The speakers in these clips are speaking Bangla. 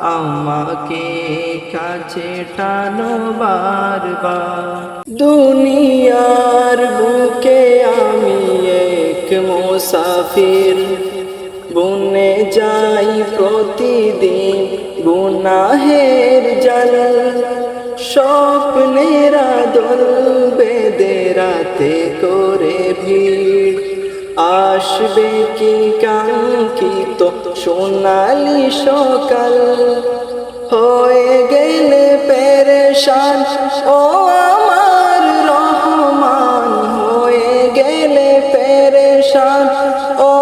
আমাকে কাছে টানো বারবার। দুনিয়ার বুকে আমি এক মুসাফির। বনে যাই প্রতিদিন গুনাহের জল। স্বপ্নেরা দোল বেদে রাতে আসবে কি কাঙ্ক্ষিত? সোনালি সকাল হয়ে গেলে পেরেশান। ও আমার রহমান, হয়ে গেলে পেরেশান। ও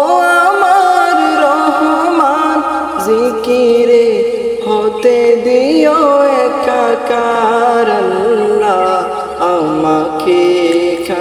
আমার রহমান, জিকিরে হতে দিও